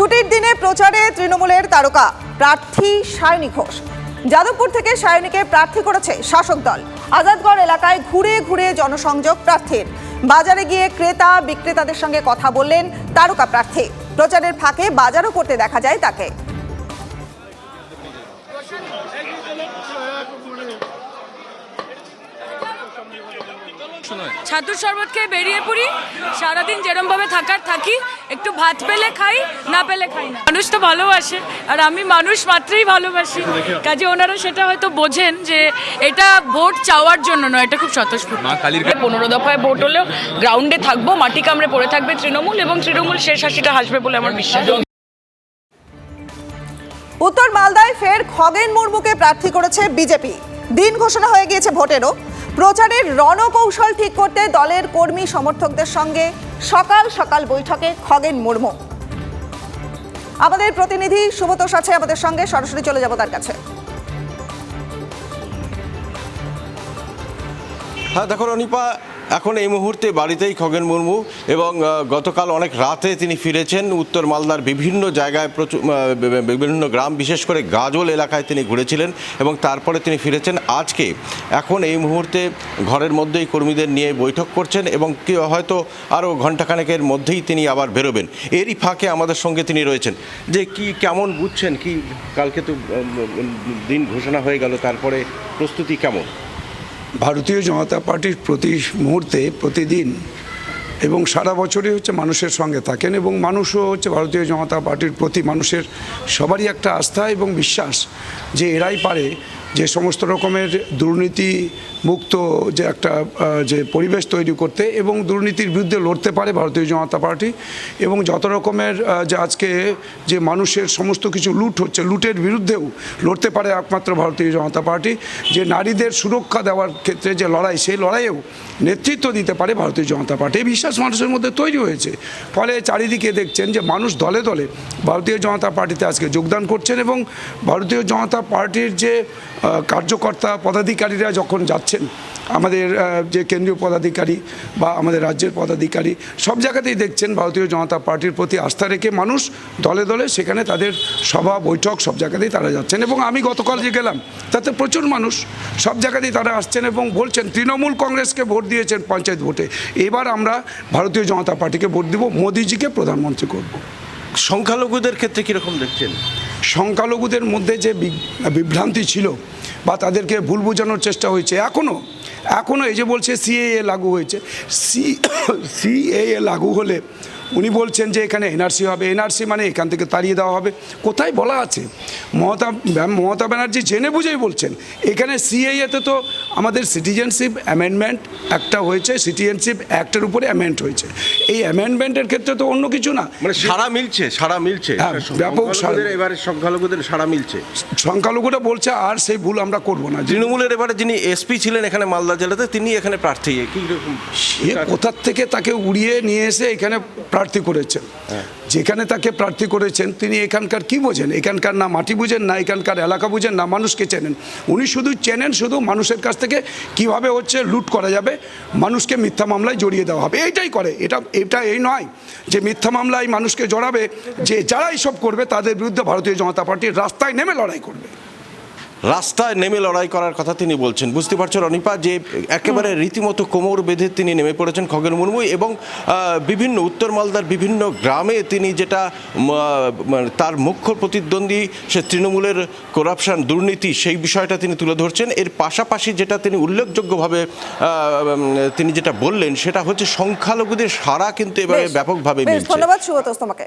ছুটির দিনে প্রচারে তৃণমূলের তারকা প্রার্থী সায়নী ঘোষ। যাদবপুর থেকে সায়নীকে প্রার্থী করেছে শাসক দল। আজাদগড় এলাকায় ঘুরে ঘুরে জনসংযোগ প্রার্থীর। বাজারে গিয়ে ক্রেতা, বিক্রেতাদের সঙ্গে কথা বললেন তারকা প্রার্থী। প্রচারের ফাঁকে বাজারও করতে দেখা যায় তাকে। ছাতুর শরবত খেয়ে বেরিয়ে পড়ি। সারাদিন যেরমভাবে থাকার থাকি একটু ভাত পেলে খাই না পেলে খাই না। মানুষ তো ভালোবাসে আর আমি মানুষ মাত্রেই ভালোবাসি। কাজে ওনারা সেটা হয়তো বোঝেন যে এটা ভোট চাওয়ার জন্য নয় এটা খুব স্বতঃস্ফূর্ত। মা কালীর পনেরো দফায় ভোট হলেও গ্রাউন্ডে থাকব মাটি কামড়ে পড়ে থাকবে তৃণমূল এবং তৃণমূল শেষ হাসিটা হাসবে বলে আমার বিশ্বাস। উত্তর মালদায় ফের খগেন মুর্মুকে প্রার্থী করেছে বিজেপি। দিন ঘোষণা হয়ে গিয়েছে ভোটেরও। প্রচারের রণকৌশল ঠিক করতে দলের কর্মী সমর্থকদের সঙ্গে সকাল সকাল বৈঠকে খগেন মুর্মু। আমাদের প্রতিনিধি সুবতোষ আছে আমাদের সঙ্গে, সরাসরি চলে যাব তার কাছে। হ্যাঁ দেখো রনিপা এখন এই মুহূর্তে বাড়িতেই খগেন মুর্মু এবং গতকাল অনেক রাতে তিনি ফিরেছেন। উত্তর মালদার বিভিন্ন জায়গায় প্রচুর বিভিন্ন গ্রাম, বিশেষ করে গাজল এলাকায় তিনি ঘুরেছিলেন এবং তারপরে তিনি ফিরেছেন আজকে। এখন এই মুহূর্তে ঘরের মধ্যেই কর্মীদের নিয়ে বৈঠক করছেন এবং হয়তো আরও ঘণ্টাখানেকের মধ্যেই তিনি আবার বেরোবেন। এরই ফাঁকে আমাদের সঙ্গে তিনি রয়েছেন। যে কি, কেমন বুঝছেন? কি, কালকে তো দিন ঘোষণা হয়ে গেল, তারপরে প্রস্তুতি কেমন? ভারতীয় জনতা পার্টির প্রতি মুহূর্তে, প্রতিদিন এবং সারা বছরই হচ্ছে মানুষের সঙ্গে থাকেন এবং মানুষও হচ্ছে ভারতীয় জনতা পার্টির প্রতি মানুষের সবারই একটা আস্থা এবং বিশ্বাস যে এরাই পারে যে সমস্ত রকমের দুর্নীতি মুক্ত যে একটা যে পরিবেশ তৈরি করতে এবং দুর্নীতির বিরুদ্ধে লড়তে পারে ভারতীয় জনতা পার্টি এবং যত রকমের যে আজকে যে মানুষের সমস্ত কিছু লুট হচ্ছে, লুটের বিরুদ্ধেও লড়তে পারে একমাত্র ভারতীয় জনতা পার্টি, যে নারীদের সুরক্ষা দেওয়ার ক্ষেত্রে যে লড়াই, সেই লড়াইয়েও নেতৃত্ব দিতে পারে ভারতীয় জনতা পার্টি। এই বিশ্বাস মানুষের মধ্যে তৈরি হয়েছে। ফলে চারিদিকে দেখছেন যে মানুষ দলে দলে ভারতীয় জনতা পার্টিতে আজকে যোগদান করছেন এবং ভারতীয় জনতা পার্টির যে কার্যকর্তা পদাধিকারীরা যখন যাচ্ছেন, আমাদের যে কেন্দ্রীয় পদাধিকারী বা আমাদের রাজ্যের পদাধিকারী, সব জায়গাতেই দেখছেন ভারতীয় জনতা পার্টির প্রতি আস্থা রেখে মানুষ দলে দলে সেখানে তাদের সভা, বৈঠক সব জায়গাতেই তারা যাচ্ছেন। এবং আমি গতকাল যে গেলাম, তাতে প্রচুর মানুষ সব জায়গাতেই তারা আসছেন এবং বলছেন, তৃণমূল কংগ্রেসকে ভোট দিয়েছেন পঞ্চায়েত ভোটে। এবার আমরা ভারতীয় জনতা পার্টিকে ভোট দেব, মোদিজিকে প্রধানমন্ত্রী করব। সংখ্যালঘুদের ক্ষেত্রে কীরকম দেখছেন? সংখ্যালঘুদের মধ্যে যে বিভ্রান্তি ছিল বা তাদেরকে ভুল বোঝানোর চেষ্টা হয়েছে এখনও এখনও এই যে বলছে সিএএ লাগু হয়েছে সি সিএএ লাগু হলে উনি বলছেন যে এখানে এনআরসি হবে এনআরসি মানে এখান থেকে তাড়িয়ে দেওয়া হবে। কোথায় বলা আছে? মমতা মমতা ব্যানার্জি জেনে বুঝেই বলছেন। এখানে সিএএতে তো আমাদের সিটিজেনশিপ অ্যামেন্ডমেন্ট একটা হয়েছে সিটিজেনশিপ অ্যাক্টের উপরে অ্যামেন্ড হয়েছে। এই অ্যামেন্ডমেন্টের ক্ষেত্রে তো অন্য কিছু না। মানে সারা মিলছে সারা মিলছে। হ্যাঁ, ব্যাপক। এবারে সংখ্যালঘুদের সারা মিলছে। সংখ্যালঘুরা বলছে আর সেই ভুল আমরা করব না। তৃণমূলের এবারে যিনি এসপি ছিলেন এখানে মালদা জেলাতে তিনি এখানে প্রার্থী। কি রকম? কোথার থেকে তাকে উড়িয়ে নিয়ে এসে এখানে প্রার্থী করেছেন। যেখানে তাকে প্রার্থী করেছেন, তিনি এখানকার কি বোঝেন? এখানকার না মাটি বুঝেন, না এখানকার এলাকা বুঝেন, না মানুষকে চেনেন। উনি শুধু চেনেন শুধু মানুষের কাছ থেকে কীভাবে হচ্ছে লুট করা যাবে, মানুষকে মিথ্যা মামলায় জড়িয়ে দেওয়া হবে। এইটাই করে। এটা এটা এই নয় যে মিথ্যা মামলায় মানুষকে জড়াবে, যে যারা এইসব করবে, তাদের বিরুদ্ধে ভারতীয় জনতা পার্টির রাস্তায় নেমে লড়াই করবে। রাস্তায় নেমে লড়াই করার কথা তিনি বলছেন। বুঝতে পারছেন অনিপা যে একেবারে রীতিমতো কোমর বেঁধে তিনি নেমে পড়েছেন খগেন মুর্মু এবং বিভিন্ন উত্তর মালদার বিভিন্ন গ্রামে তিনি যেটা মানে তার মুখ্য প্রতিদ্বন্দ্বী সে তৃণমূলের করাপশন দুর্নীতি সেই বিষয়টা তিনি তুলে ধরছেন। এর পাশাপাশি যেটা তিনি উল্লেখযোগ্যভাবে তিনি যেটা বললেন সেটা হচ্ছে সংখ্যালঘুদের সারা কিন্তু এবারে ব্যাপকভাবে ধন্যবাদ তোমাকে।